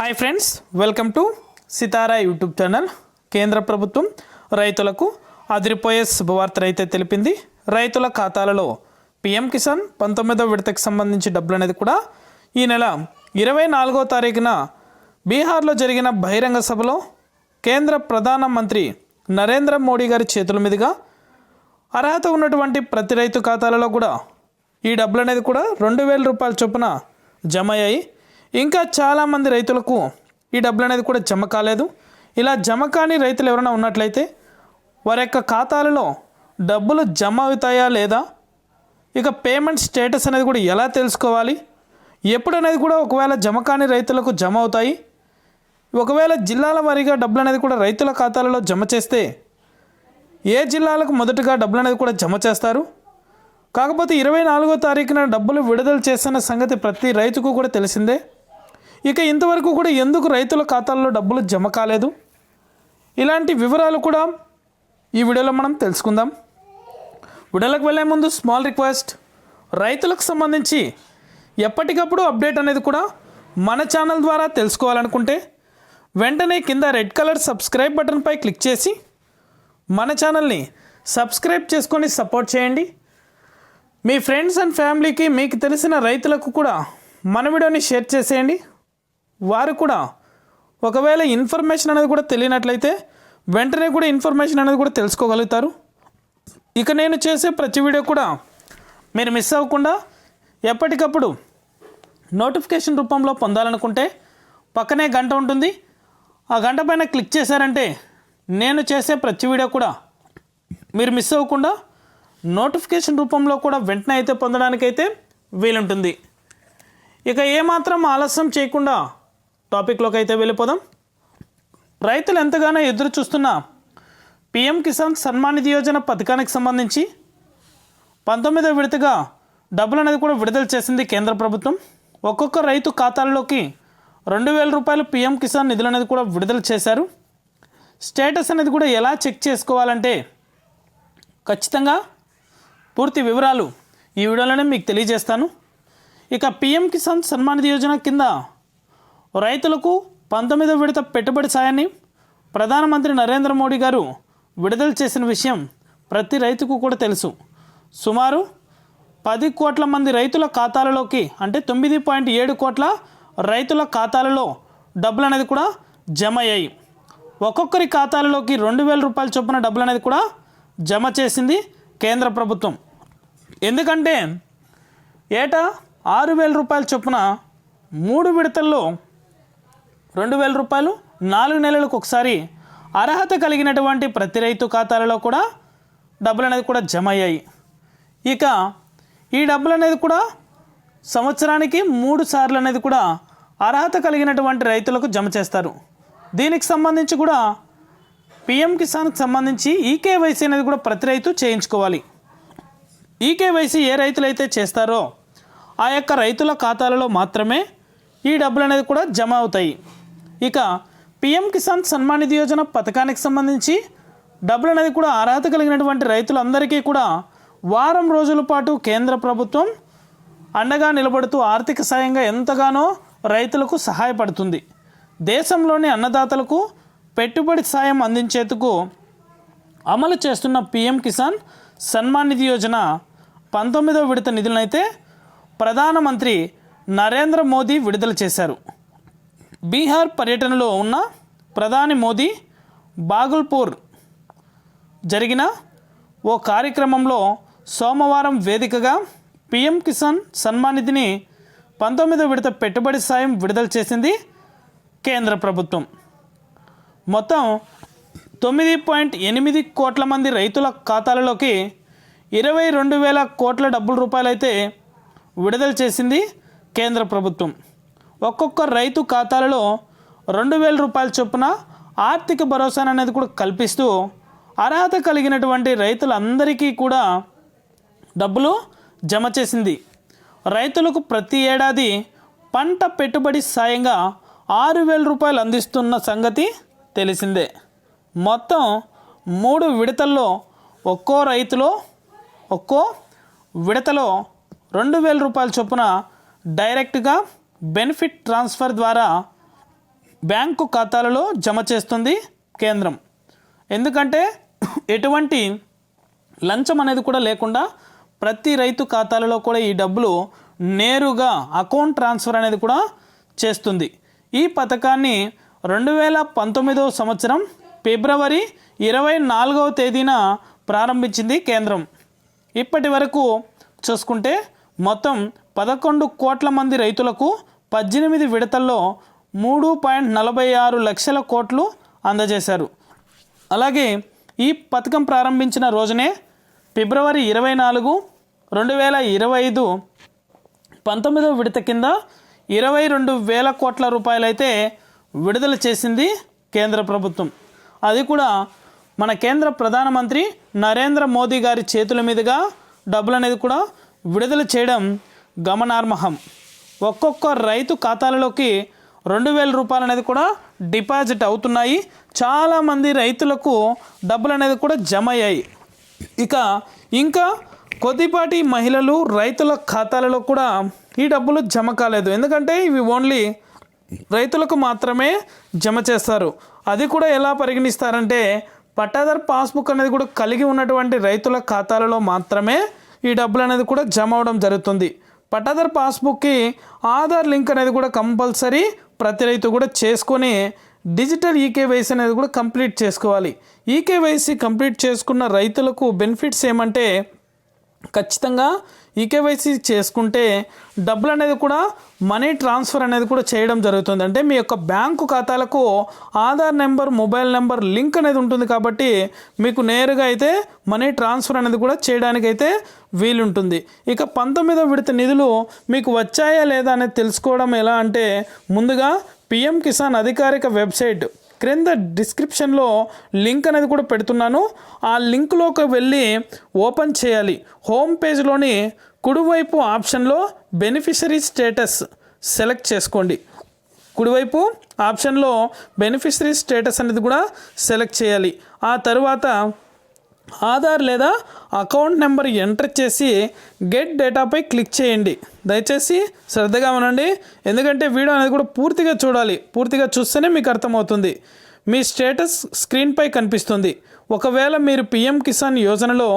Hi friends welcome to Sitara YouTube channel కేంద్ర ప్రభుత్వం రైతులకు అదిరిపోయే శుభవార్తలైతే అయితే తెలిపింది. రైతుల ఖాతాలలో పిఎం కిసాన్ పంతొమ్మిదో విడతకు సంబంధించి డబ్బులు అనేది కూడా ఈ నెల ఇరవై నాలుగో తారీఖున బీహార్లో జరిగిన బహిరంగ సభలో కేంద్ర ప్రధాన మంత్రి నరేంద్ర మోడీ గారి చేతుల మీదుగా అర్హత ఉన్నటువంటి ప్రతి రైతు ఖాతాలలో కూడా ఈ డబ్బులు అనేది కూడా రెండు వేల రూపాయల చొప్పున జమ అయ్యాయి. ఇంకా చాలామంది రైతులకు ఈ డబ్బులు అనేది కూడా జమ కాలేదు. ఇలా జమ కాని రైతులు ఎవరైనా ఉన్నట్లయితే వారి యొక్క ఖాతాలలో డబ్బులు జమ అవుతాయా లేదా? ఇక పేమెంట్ స్టేటస్ అనేది కూడా ఎలా తెలుసుకోవాలి? ఎప్పుడు అనేది కూడా ఒకవేళ జమ కాని రైతులకు జమ అవుతాయి. ఒకవేళ జిల్లాల వారీగా డబ్బులు అనేది కూడా రైతుల ఖాతాలలో జమ చేస్తే ఏ జిల్లాలకు మొదటగా డబ్బులు అనేది కూడా జమ చేస్తారు? కాకపోతే ఇరవై నాలుగో తారీఖున డబ్బులు విడుదల చేస్తున్న సంగతి ప్రతి రైతుకు కూడా తెలిసిందే. ఇక ఇంతవరకు కూడా ఎందుకు రైతుల ఖాతాల్లో డబ్బులు జమ కాలేదు? ఇలాంటి వివరాలు కూడా ఈ వీడియోలో మనం తెలుసుకుందాం. వీడియోలకు వెళ్ళే ముందు స్మాల్ రిక్వెస్ట్. రైతులకు సంబంధించి ఎప్పటికప్పుడు అప్డేట్ అనేది కూడా మన ఛానల్ ద్వారా తెలుసుకోవాలనుకుంటే వెంటనే కింద రెడ్ కలర్ సబ్స్క్రైబ్ బటన్పై క్లిక్ చేసి మన ఛానల్ని సబ్స్క్రైబ్ చేసుకొని సపోర్ట్ చేయండి. మీ ఫ్రెండ్స్ అండ్ ఫ్యామిలీకి మీకు తెలిసిన రైతులకు కూడా మన వీడియోని షేర్ చేసేయండి. వారు కూడా ఒకవేళ ఇన్ఫర్మేషన్ అనేది కూడా తెలియనట్లయితే వెంటనే కూడా ఇన్ఫర్మేషన్ అనేది కూడా తెలుసుకోగలుగుతారు. ఇక నేను చేసే ప్రతి వీడియో కూడా మీరు మిస్ అవ్వకుండా ఎప్పటికప్పుడు నోటిఫికేషన్ రూపంలో పొందాలనుకుంటే పక్కనే గంట ఉంటుంది. ఆ గంట పైన క్లిక్ చేశారంటే నేను చేసే ప్రతి వీడియో కూడా మీరు మిస్ అవ్వకుండా నోటిఫికేషన్ రూపంలో కూడా వెంటనే అయితే పొందడానికైతే వీలుంటుంది. ఇక ఏమాత్రం ఆలస్యం చేయకుండా టాపిక్లోకి అయితే వెళ్ళిపోదాం. రైతులు ఎంతగానో ఎదురు చూస్తున్న పిఎం కిసాన్ సన్మాన్ నిధి యోజన పథకానికి సంబంధించి పంతొమ్మిదో విడతగా డబ్బులు అనేది కూడా విడుదల చేసింది కేంద్ర ప్రభుత్వం. ఒక్కొక్క రైతు ఖాతాల్లోకి రెండు వేల రూపాయలు పిఎం కిసాన్ నిధులు అనేది కూడా విడుదల చేశారు. స్టేటస్ అనేది కూడా ఎలా చెక్ చేసుకోవాలంటే ఖచ్చితంగా పూర్తి వివరాలు ఈ వీడియోలోనే మీకు తెలియజేస్తాను. ఇక పిఎం కిసాన్ సన్మాన్ నిధి యోజన కింద రైతులకు పంతొమ్మిదో విడత పెట్టుబడి సాయాన్ని ప్రధానమంత్రి నరేంద్ర మోడీ గారు విడుదల చేసిన విషయం ప్రతి రైతుకు కూడా తెలుసు. సుమారు పది కోట్ల మంది రైతుల ఖాతాలలోకి అంటే తొమ్మిది పాయింట్ ఏడు కోట్ల రైతుల ఖాతాలలో డబ్బులు అనేది కూడా జమ అయ్యాయి. ఒక్కొక్కరి ఖాతాలలోకి రెండు వేల రూపాయల చొప్పున డబ్బులు అనేది కూడా జమ చేసింది కేంద్ర ప్రభుత్వం. ఎందుకంటే ఏటా ఆరు వేల రూపాయల చొప్పున మూడు విడతల్లో రెండు వేల రూపాయలు నాలుగు నెలలకు ఒకసారి అర్హత కలిగినటువంటి ప్రతి రైతు ఖాతాలలో కూడా డబ్బులు అనేది కూడా జమ అయ్యాయి. ఇక ఈ డబ్బులు అనేది కూడా సంవత్సరానికి మూడు సార్లు అనేది కూడా అర్హత కలిగినటువంటి రైతులకు జమ చేస్తారు. దీనికి సంబంధించి కూడా పిఎం కిసాన్కి సంబంధించి ఈకేవైసీ అనేది కూడా ప్రతి రైతు చేయించుకోవాలి. ఈకేవైసీ ఏ రైతులైతే చేస్తారో ఆ యొక్క రైతుల ఖాతాలలో మాత్రమే ఈ డబ్బులు అనేది కూడా జమ అవుతాయి. ఇక పిఎం కిసాన్ సన్మాన్ నిధి యోజన పథకానికి సంబంధించి డబ్బులు అనేది కూడా అర్హత కలిగినటువంటి రైతులందరికీ కూడా వారం రోజుల పాటు కేంద్ర ప్రభుత్వం అండగా నిలబడుతూ ఆర్థిక సాయంగా ఎంతగానో రైతులకు సహాయపడుతుంది. దేశంలోని అన్నదాతలకు పెట్టుబడి సాయం అందించేందుకు అమలు చేస్తున్న పిఎం కిసాన్ సన్మాన్ నిధి యోజన పంతొమ్మిదవ విడత నిధులనైతే ప్రధానమంత్రి నరేంద్ర మోదీ విడుదల చేశారు. బీహార్ పర్యటనలో ఉన్న ప్రధాని మోదీ బాగుల్పూర్ జరిగిన ఓ కార్యక్రమంలో సోమవారం వేదికగా పిఎం కిసాన్ సన్మాన్ నిధిని పంతొమ్మిదో విడత పెట్టుబడి సాయం విడుదల చేసింది కేంద్ర ప్రభుత్వం. మొత్తం తొమ్మిది పాయింట్ ఎనిమిది కోట్ల మంది రైతుల ఖాతాలలోకి ఇరవై రెండు వేల కోట్ల డబ్బుల రూపాయలైతే విడుదల చేసింది కేంద్ర ప్రభుత్వం. ఒక్కొక్క రైతు ఖాతాలలో రెండు వేల రూపాయల చొప్పున ఆర్థిక భరోసా అనేది కూడా కల్పిస్తూ అర్హత కలిగినటువంటి రైతులందరికీ కూడా డబ్బులు జమ చేసింది. రైతులకు ప్రతి ఏడాది పంట పెట్టుబడి సాయంగా ఆరు వేల రూపాయలు అందిస్తున్న సంగతి తెలిసిందే. మొత్తం మూడు విడతల్లో ఒక్కో రైతులో ఒక్కో విడతలో రెండు వేల రూపాయల చొప్పున డైరెక్ట్గా బెనిఫిట్ ట్రాన్స్ఫర్ ద్వారా బ్యాంకు ఖాతాలలో జమ చేస్తుంది కేంద్రం. ఎందుకంటే ఎటువంటి లంచం అనేది కూడా లేకుండా ప్రతి రైతు ఖాతాలలో కూడా ఈ డబ్బులు నేరుగా అకౌంట్ ట్రాన్స్ఫర్ అనేది కూడా చేస్తుంది. ఈ పథకాన్ని రెండు వేల పంతొమ్మిదవ సంవత్సరం ఫిబ్రవరి ఇరవై నాలుగవ తేదీన ప్రారంభించింది కేంద్రం. ఇప్పటి వరకు చూసుకుంటే మొత్తం పదకొండు కోట్ల మంది రైతులకు పద్దెనిమిది విడతల్లో మూడు పాయింట్ నలభై ఆరు లక్షల కోట్లు అందజేశారు. అలాగే ఈ పథకం ప్రారంభించిన రోజునే ఫిబ్రవరి ఇరవై నాలుగు రెండు వేల ఇరవై ఐదు పంతొమ్మిదవ విడత కింద ఇరవై రెండు వేల కోట్ల రూపాయలైతే విడుదల చేసింది కేంద్ర ప్రభుత్వం. అది కూడా మన కేంద్ర ప్రధానమంత్రి నరేంద్ర మోదీ గారి చేతుల మీదుగా డబ్బులు అనేది కూడా విడుదల చేయడం గమనార్హం. ఒక్కొక్క రైతు ఖాతాలలోకి రెండు వేల రూపాయలు అనేది కూడా డిపాజిట్ అవుతున్నాయి. చాలామంది రైతులకు డబ్బులు అనేది కూడా జమ అయ్యాయి. ఇక ఇంకా కొద్దిపాటి మహిళలు రైతుల ఖాతాలలో కూడా ఈ డబ్బులు జమ కాలేదు. ఎందుకంటే ఇవి ఓన్లీ రైతులకు మాత్రమే జమ చేస్తారు. అది కూడా ఎలా పరిగణిస్తారంటే పట్టాదారు పాస్బుక్ అనేది కూడా కలిగి ఉన్నటువంటి రైతుల ఖాతాలలో మాత్రమే ఈ డబ్బులు అనేది కూడా జమ అవడం జరుగుతుంది. పట్టాదారు పాస్బుక్కి ఆధార్ లింక్ అనేది కూడా కంపల్సరీ ప్రతి రైతు కూడా చేసుకొని డిజిటల్ ఈకేవైసీ అనేది కూడా కంప్లీట్ చేసుకోవాలి. ఈకేవైసీ కంప్లీట్ చేసుకున్న రైతులకు బెనిఫిట్స్ ఏమంటే ఖచ్చితంగా ఈకేవైసీ చేసుకుంటే డబ్బులు అనేది కూడా మనీ ట్రాన్స్ఫర్ అనేది కూడా చేయడం జరుగుతుంది. అంటే మీ యొక్క బ్యాంకు ఖాతాలకు Aadhaar number mobile number link అనేది ఉంటుంది కాబట్టి మీకు నేరుగా అయితే మనీ ట్రాన్స్ఫర్ అనేది కూడా చేయడానికైతే వీలుంటుంది. ఇక పంతొమ్మిదో విడత నిధులు మీకు వచ్చాయా లేదా అనేది తెలుసుకోవడం ఎలా అంటే ముందుగా పిఎం కిసాన్ అధికారిక వెబ్సైట్ క్రింద డిస్క్రిప్షన్లో లింక్ అనేది కూడా పెడుతున్నాను. ఆ లింక్లోకి వెళ్ళి ఓపెన్ చేయాలి. హోమ్ పేజ్లోని కుడివైపు ఆప్షన్లో బెనిఫిషరీ స్టేటస్ సెలెక్ట్ చేసుకోండి. కుడివైపు ఆప్షన్లో బెనిఫిషరీ స్టేటస్ అనేది కూడా సెలెక్ట్ చేయాలి. ఆ తర్వాత ఆధార్ లేదా అకౌంట్ నెంబర్ ఎంటర్ చేసి గెట్ డేటాపై క్లిక్ చేయండి. దయచేసి శ్రద్ధగా వినండి ఎందుకంటే వీడియో అనేది కూడా పూర్తిగా చూడాలి. పూర్తిగా చూస్తేనే మీకు అర్థమవుతుంది. మీ స్టేటస్ స్క్రీన్పై కనిపిస్తుంది. ఒకవేళ మీరు పిఎం కిసాన్ యోజనలో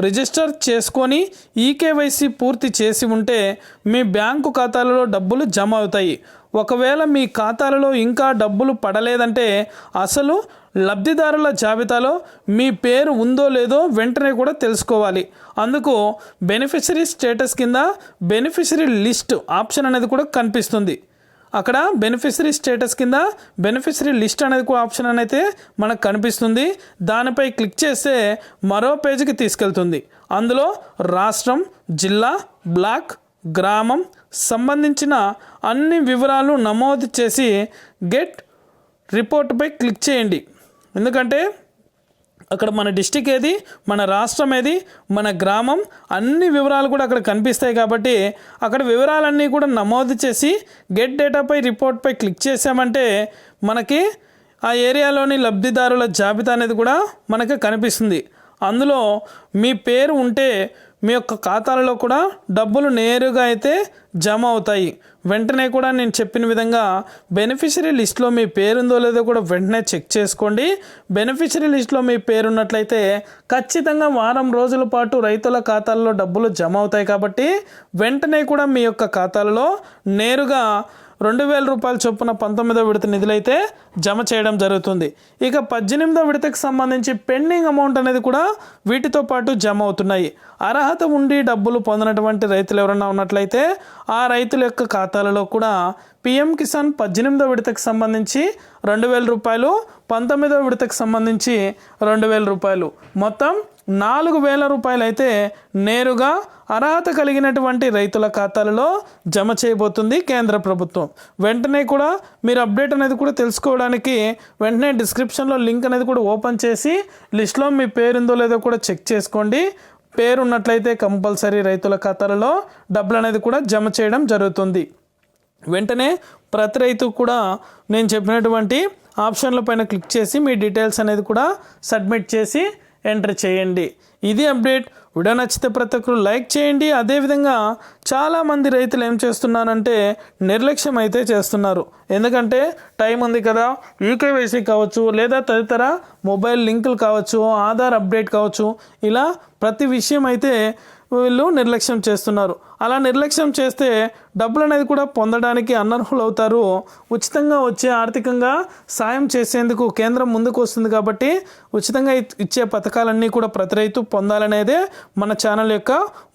రిజిస్టర్ చేసుకొని ఈకేవైసీ పూర్తి చేసి ఉంటే మీ బ్యాంకు ఖాతాలలో డబ్బులు జమ అవుతాయి. ఒకవేళ మీ ఖాతాలలో ఇంకా డబ్బులు పడలేదంటే అసలు లబ్ధిదారుల జాబితాలో మీ పేరు ఉందో లేదో వెంటనే కూడా తెలుసుకోవాలి. అందుకు బెనిఫిషరీ స్టేటస్ కింద బెనిఫిషరీ లిస్ట్ ఆప్షన్ అనేది కూడా కనిపిస్తుంది. అక్కడ బెనిఫిషరీ స్టేటస్ కింద బెనిఫిషరీ లిస్ట్ అనేది కూడా ఆప్షన్ అనేది మనకు కనిపిస్తుంది. దానిపై క్లిక్ చేస్తే మరో పేజీకి తీసుకెళ్తుంది. అందులో రాష్ట్రం జిల్లా బ్లాక్ గ్రామం సంబంధించిన అన్ని వివరాలు నమోదు చేసి గెట్ రిపోర్ట్పై క్లిక్ చేయండి. ఎందుకంటే అక్కడ మన డిస్టిక్ ఏది మన రాష్ట్రం ఏది మన గ్రామం అన్ని వివరాలు కూడా అక్కడ కనిపిస్తాయి కాబట్టి అక్కడ వివరాలన్నీ కూడా నమోదు చేసి గెట్ డేటాపై రిపోర్ట్పై క్లిక్ చేసామంటే మనకి ఆ ఏరియాలోని లబ్ధిదారుల జాబితా అనేది కూడా మనకి కనిపిస్తుంది. అందులో మీ పేరు ఉంటే మీ యొక్క ఖాతాలలో కూడా డబ్బులు నేరుగా అయితే జమ అవుతాయి. వెంటనే కూడా నేను చెప్పిన విధంగా బెనిఫిషరీ లిస్ట్లో మీ పేరుందో లేదో కూడా వెంటనే చెక్ చేసుకోండి. బెనిఫిషరీ లిస్ట్లో మీ పేరు ఉన్నట్లయితే ఖచ్చితంగా వారం రోజుల పాటు రైతుల ఖాతాల్లో డబ్బులు జమ అవుతాయి కాబట్టి వెంటనే కూడా మీ యొక్క ఖాతాలలో నేరుగా రెండు వేల రూపాయల చొప్పున పంతొమ్మిదో విడత నిధులైతే జమ చేయడం జరుగుతుంది. ఇక పద్దెనిమిదో విడతకు సంబంధించి పెండింగ్ అమౌంట్ అనేది కూడా వీటితో పాటు జమ అవుతున్నాయి. అర్హత ఉండి డబ్బులు పొందినటువంటి రైతులు ఎవరైనా ఉన్నట్లయితే ఆ రైతుల యొక్క ఖాతాలలో కూడా పిఎం కిసాన్ పద్దెనిమిదో విడతకు సంబంధించి రెండు వేల రూపాయలు పంతొమ్మిదో విడతకు సంబంధించి రెండు వేల రూపాయలు. మొత్తం నాలుగు వేల రూపాయలు అయితే నేరుగా అర్హత కలిగినటువంటి రైతుల ఖాతాలలో జమ చేయబోతుంది కేంద్ర ప్రభుత్వం. వెంటనే కూడా మీరు అప్డేట్ అనేది కూడా తెలుసుకోవడానికి వెంటనే డిస్క్రిప్షన్లో లింక్ అనేది కూడా ఓపెన్ చేసి లిస్ట్లో మీ పేరు ఉందో లేదో కూడా చెక్ చేసుకోండి. పేరు ఉన్నట్లయితే కంపల్సరీ రైతుల ఖాతాలలో డబ్బులు అనేది కూడా జమ చేయడం జరుగుతుంది. వెంటనే ప్రతి రైతు కూడా నేను చెప్పినటువంటి ఆప్షన్ల పైన క్లిక్ చేసి మీ డీటెయిల్స్ అనేది కూడా సబ్మిట్ చేసి ఎంటర్ చేయండి. ఇది అప్డేట్. వీడియో నచ్చితే ప్రతి ఒక్కరు లైక్ చేయండి. అదేవిధంగా చాలామంది రైతులు ఏం చేస్తున్నారంటే నిర్లక్ష్యం అయితే చేస్తున్నారు. ఎందుకంటే టైం ఉంది కదా. యూకేవైసీ కావచ్చు లేదా తదితర మొబైల్ లింకులు కావచ్చు ఆధార్ అప్డేట్ కావచ్చు. ఇలా ప్రతి విషయం అయితే వీళ్ళు నిర్లక్ష్యం చేస్తున్నారు. అలా నిర్లక్ష్యం చేస్తే డబ్బులు అనేది కూడా పొందడానికి అనర్హులు అవుతారు ఉచితంగా వచ్చే ఆర్థికంగా సాయం చేసేందుకు కేంద్రం ముందుకు వస్తుంది కాబట్టి ఉచితంగా ఇచ్చే పథకాలన్నీ కూడా ప్రతి రైతు పొందాలనేదే మన ఛానల్ యొక్క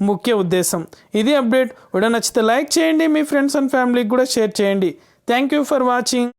ముఖ్య ఉద్దేశం. ఇది అప్డేట్. వీడియో నచ్చితే లైక్ చేయండి. మీ ఫ్రెండ్స్ అండ్ ఫ్యామిలీకి కూడా షేర్ చేయండి. Thank you for watching.